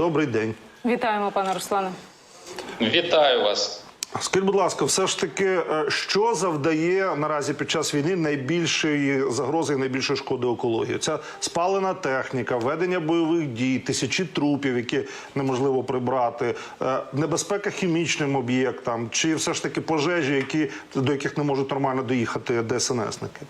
Добрий день. Вітаємо, пане Руслане. Вітаю вас. Скажіть, будь ласка, все ж таки, е, що завдає наразі під час війни найбільшої загрози і найбільшої шкоди екології? Це спалена техніка, ведення бойових дій, тисячі трупів, які неможливо прибрати, е, небезпека хімічним об'єктам, чи все ж таки пожежі, які до яких не можуть нормально доїхати ДСНСники?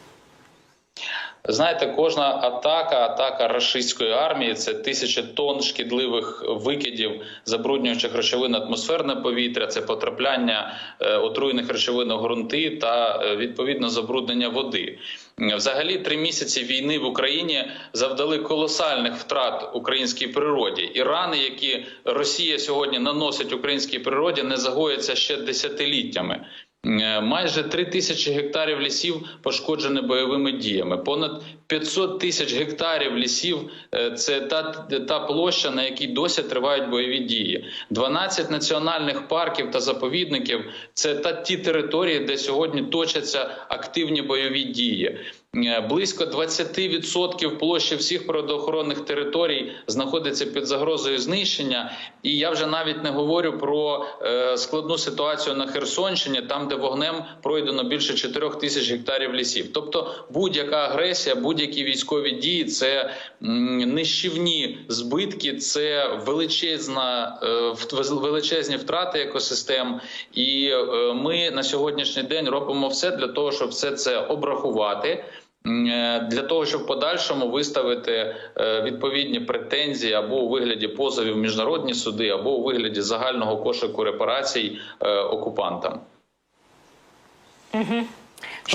Знаєте, кожна атака, атака рашистської армії це тисячі тонн шкідливих викидів, забруднюючих речовин атмосферне повітря, це потрапляння е, отруєних речовин у ґрунти та е, відповідно забруднення води. Взагалі, три місяці війни в Україні завдали колосальних втрат українській природі, і рани, які Росія сьогодні наносить українській природі, не загояться ще десятиліттями. Е, Майже 3 тисячі гектарів лісів пошкоджені бойовими діями. Понад 500 тисяч гектарів лісів е, це та, та площа, на якій досі тривають бойові дії. 12 національних парків та заповідників це та ті території, де сьогодні точаться активні бойові дії. Е, Близько 20% площі всіх природоохоронних територій знаходиться під загрозою знищення. І я вже навіть не говорю про е, складну ситуацію на Херсонщині, там де вогнем пройдено більше 4 тисяч гектарів лісів. Тобто, будь-яка агресія, будь-які військові дії це нищівні збитки, це величезна е, величезні втрати екосистем. І ми на сьогоднішній день робимо все для того, щоб все це обрахувати. Е, Для того щоб в подальшому виставити е, відповідні претензії або у вигляді позовів в міжнародні суди, або у вигляді загального кошику репарацій е, окупантам.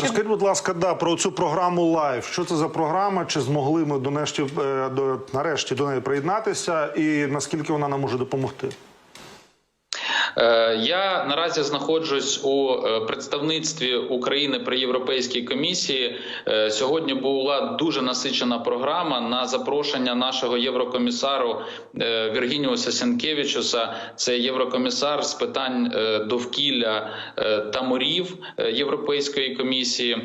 Розкажіть, будь ласка, да, про цю програму Лайф. Що це за програма? Чи змогли ми до нарешті, до, нарешті до неї приєднатися, і наскільки вона нам може допомогти? Е, Я наразі знаходжусь у е, представництві України при Європейській комісії. Е, Сьогодні була дуже насичена програма на запрошення нашого єврокомісару Віргініуса Сенкевичуса. Це єврокомісар з питань довкілля та морів Європейської комісії.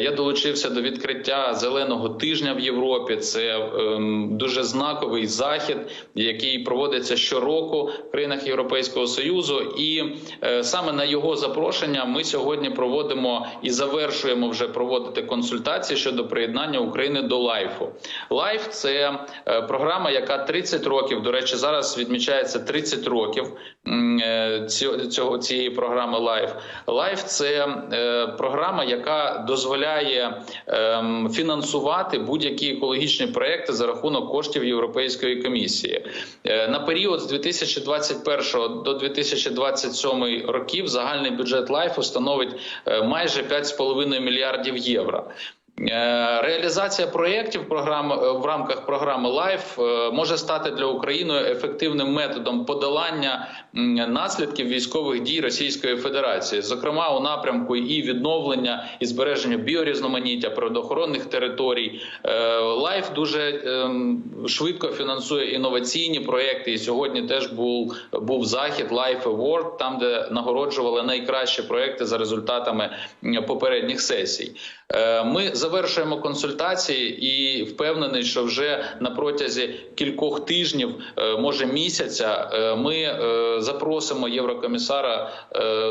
Я долучився до відкриття зеленого тижня в Європі. Це ем, дуже знаковий захід, який проводиться щороку в країнах Європейського союзу. І е, саме на його запрошення ми сьогодні проводимо і завершуємо вже проводити консультації щодо приєднання України до лайфу. Лайф це е, програма, яка 30 років, до речі, зараз відмічається 30 років е, цього, цієї програми Лайф. Лайф це програма, яка дозволяє ем, фінансувати будь-які екологічні проекти за рахунок коштів Європейської комісії. На період з 2021 до 2027 років загальний бюджет лайфу становить е, майже 5,5 мільярдів євро. Е, Реалізація проєктів програми е, в рамках програми LIFE е, може стати для України ефективним методом подолання наслідків військових дій Російської Федерації, зокрема у напрямку і відновлення і збереження біорізноманіття природоохоронних територій. LIFE дуже ем, швидко фінансує інноваційні проекти. І сьогодні теж був був захід LIFE Award, там де нагороджували найкращі проекти за результатами попередніх сесій. Ми завершуємо консультації і впевнений, що вже на протязі кількох тижнів, е, може місяця, е, ми е, запросимо єврокомісара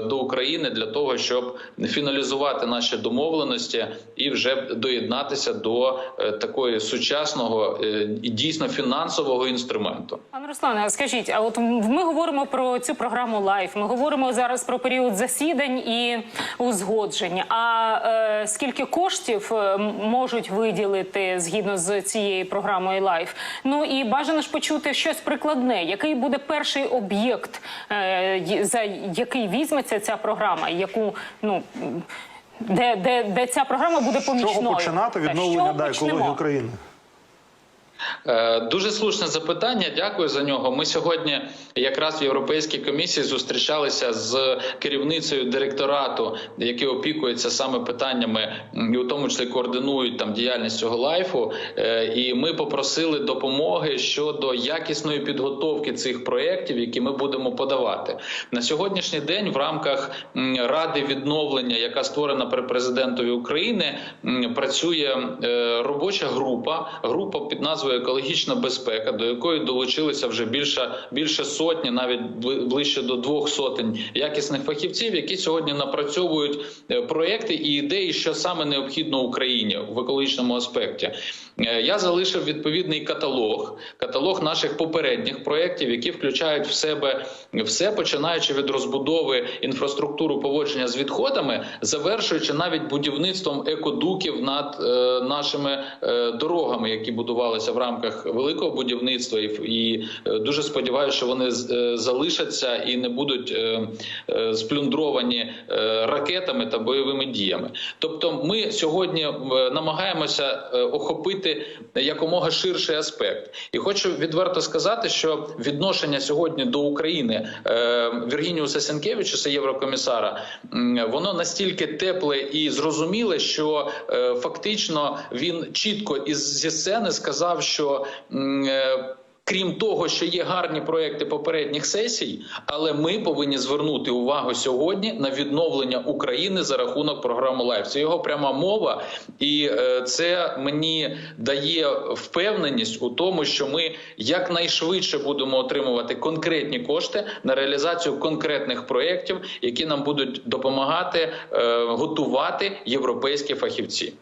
до України для того, щоб фіналізувати наші домовленості і вже доєднатися до такої сучасного і дійсно фінансового інструменту. Пане Руслане, скажіть, а от ми говоримо про цю програму Лайф. Ми говоримо зараз про період засідань і узгоджень. А е, скільки коштів можуть виділити згідно з цією програмою Лайф? Ну і бажано ж почути щось прикладне. Який буде перший об'єкт, е, за який візьметься ця програма, яку ну. Де, де, де ця програма буде З чого починати відновлення да, екології? України? Е, Дуже слушне запитання. Дякую за нього. Ми сьогодні якраз в Європейській комісії зустрічалися з керівницею директорату, який опікується саме питаннями, і у тому числі координують там діяльність цього лайфу. Е, І ми попросили допомоги щодо якісної підготовки цих проєктів, які ми будемо подавати на сьогоднішній день. В рамках ради відновлення, яка створена при президентові України, працює е, робоча група, група під назвою назвою екологічна безпека, до якої долучилися вже більше більше сотні, навіть ближче до двох сотень якісних фахівців, які сьогодні напрацьовують е, проекти і ідеї, що саме необхідно Україні в екологічному аспекті. Е, Я залишив відповідний каталог, каталог наших попередніх проєктів, які включають в себе все, починаючи від розбудови інфраструктури поводження з відходами, завершуючи навіть будівництвом екодуків над е, нашими е, дорогами, які будувалися в рамках великого будівництва, і, дуже сподіваюся, що вони залишаться і не будуть сплюндровані ракетами та бойовими діями. Тобто, ми сьогодні намагаємося е, охопити якомога ширший аспект, і хочу відверто сказати, що відношення сьогодні до України е, Віргініуса Сенкевичуса, єврокомісара, воно настільки тепле і зрозуміле, що е, фактично він чітко із зі сцени сказав, що. Крім того, що є гарні проекти попередніх сесій, але ми повинні звернути увагу сьогодні на відновлення України за рахунок програми Лайф. Це його пряма мова, і е, це мені дає впевненість у тому, що ми якнайшвидше будемо отримувати конкретні кошти на реалізацію конкретних проєктів, які нам будуть допомагати е, готувати європейські фахівці.